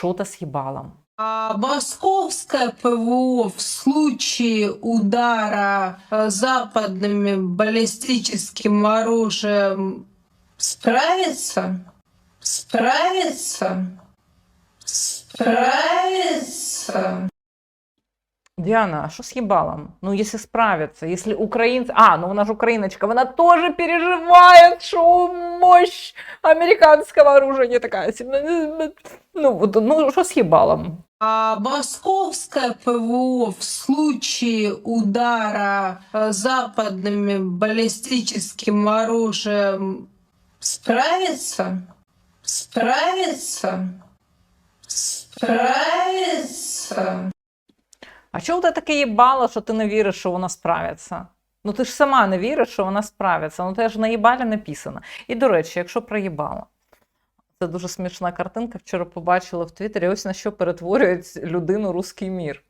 что-то с ебалом. А московское ПВО в случае удара э, западными баллистическим оружием справится? Справится? Справится? Диана, а что с ебалом? Ну, если справятся, если украинцы... А, ну она же украиночка, она тоже переживает, что мощь американского оружия не такая сильная. Ну, вот, ну, что с ебалом? А московское ПВО в случае удара э, западными баллистическим оружием справится? Справится? Справится? А чого тебе таке їбало, що ти не віриш, що вона справиться? Ну ти ж сама не віриш, що вона справиться. Ну це ж на їбалі. І до речі, якщо про їбало. Це дуже смішна картинка. Вчора побачила в Твіттері, ось на що перетворюють людину руський мір.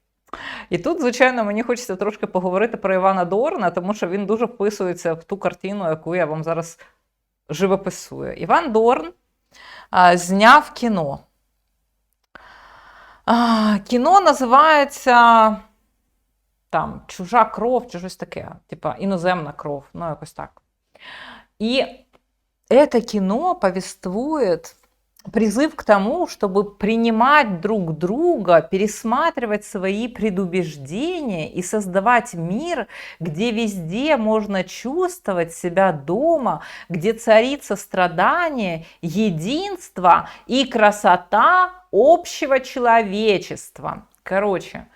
І тут, звичайно, мені хочеться трошки поговорити про Івана Дорна, тому що він дуже вписується в ту картину, яку я вам зараз живописую. Іван Дорн а, зняв кіно. А, кіно називається там чужа кров чи щось таке, типа іноземна кров, ну якось так. І це кіно повествует призыв к тому, чтобы принимать друг друга, пересматривать свои предубеждения и создавать мир, где везде можно чувствовать себя дома, где царит сострадание, единство и красота общего человечества. Короче,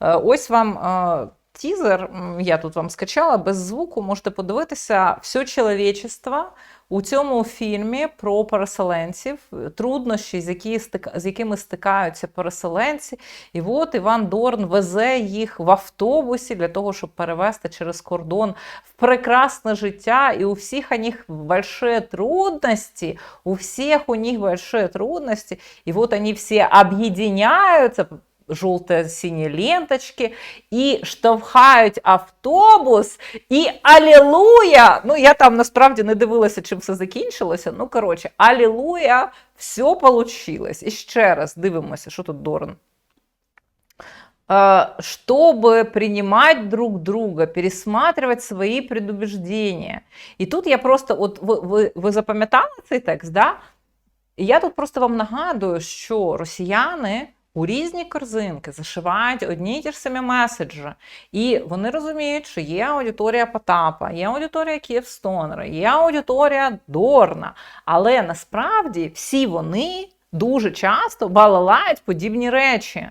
е, ось вам е, тізер, я тут вам скачала без звуку, можете подивитися все чоловічество у цьому фільмі про переселенців, труднощі, з, які з якими стикаються переселенці. І от Іван Дорн везе їх в автобусі для того, щоб перевезти через кордон в прекрасне життя. І у всіх у них большие трудности, у всех у них большие трудности. И вот они все объединяются, желто-синие ленточки, і штовхають автобус, і алілуя! Ну, я там насправді не дивилася, чим все закінчилося. Ну, коротше, алілуя, все получилось. І ще раз дивимося, що тут Дорн. Чтобы принимать друг друга, пересматривать свои предубеждения. І тут я просто, от ви, ви, ви запам'ятали цей текст, да? Я тут просто вам нагадую, що росіяни у різні корзинки зашивають одні й ті ж самі меседжі. І вони розуміють, що є аудиторія Потапа, є аудиторія Київстонера, є аудиторія Дорна. Але насправді всі вони дуже часто балалають подібні речі.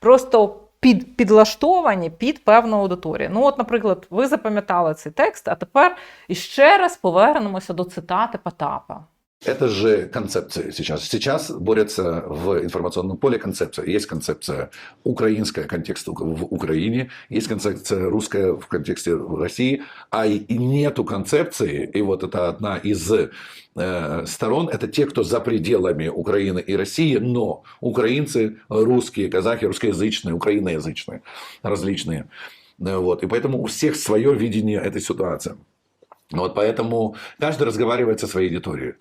Просто під, підлаштовані під певну аудиторію. Ну, от, наприклад, ви запам'ятали цей текст, а тепер іще раз повернемося до цитати Потапа. Это же концепция сейчас. Сейчас борется в информационном поле концепция. Есть концепция украинская, контекст в Украине, есть концепция русская в контексте России, а и нету концепции, и вот это одна из э, сторон, это те, кто за пределами Украины и России, но украинцы, русские, казахи, русскоязычные, украиноязычные, различные. Э, Вот. И поэтому у всех свое видение этой ситуации. Вот поэтому каждый разговаривает со своей аудиторией.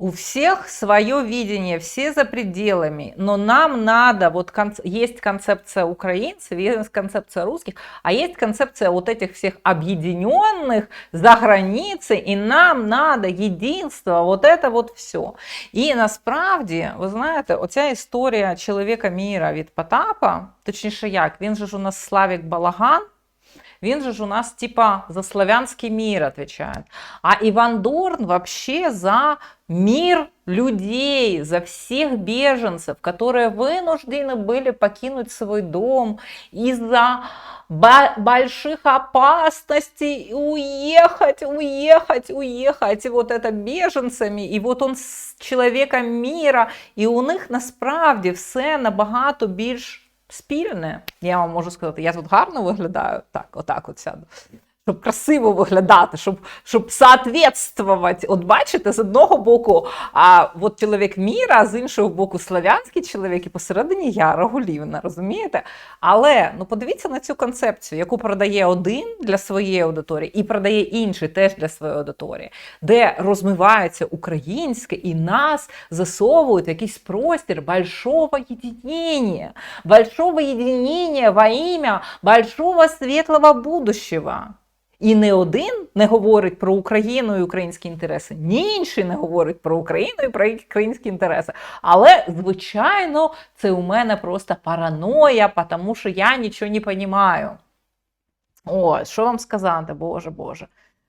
У всех свое видение, все за пределами, но нам надо, вот конц- есть концепция украинцев, есть концепция русских, а есть концепция вот этих всех объединенных за границей, и нам надо единство, вот это вот все. І насправді, ви знаєте, оця історія чоловіка міра від Потапа, точніше як, він же ж у нас Славік Балаган, він же ж у нас типа за славянский мир отвечает. А Иван Дорн вообще за мир людей, за всех беженцев, которые вынуждены были покинуть свой дом из-за ба- больших опасностей, и уехать, уехать, уехать, и вот это беженцами, і от он з чоловіком міра, і у них насправді все набагато більш спільне. Я вам можу сказати, я тут гарно виглядаю. Так, отак от сяду. Щоб красиво виглядати, щоб, щоб соответствувати. От бачите, з одного боку, а от чоловік міра, а з іншого боку, славянський чоловік, і посередині я Рагулівна, розумієте? Але ну подивіться на цю концепцію, яку продає один для своєї аудиторії, і продає інший теж для своєї аудиторії, де розмивається українське і нас засовують в якийсь простір большого єдиніння, большого єдиніння во ім'я большого світлого будущего. І не один не говорить про Україну і українські інтереси, ні інший не говорить про Україну і про українські інтереси. Але, звичайно, це у мене просто параноя, тому що я нічого не розумію. О, що вам сказати, Боже Боже.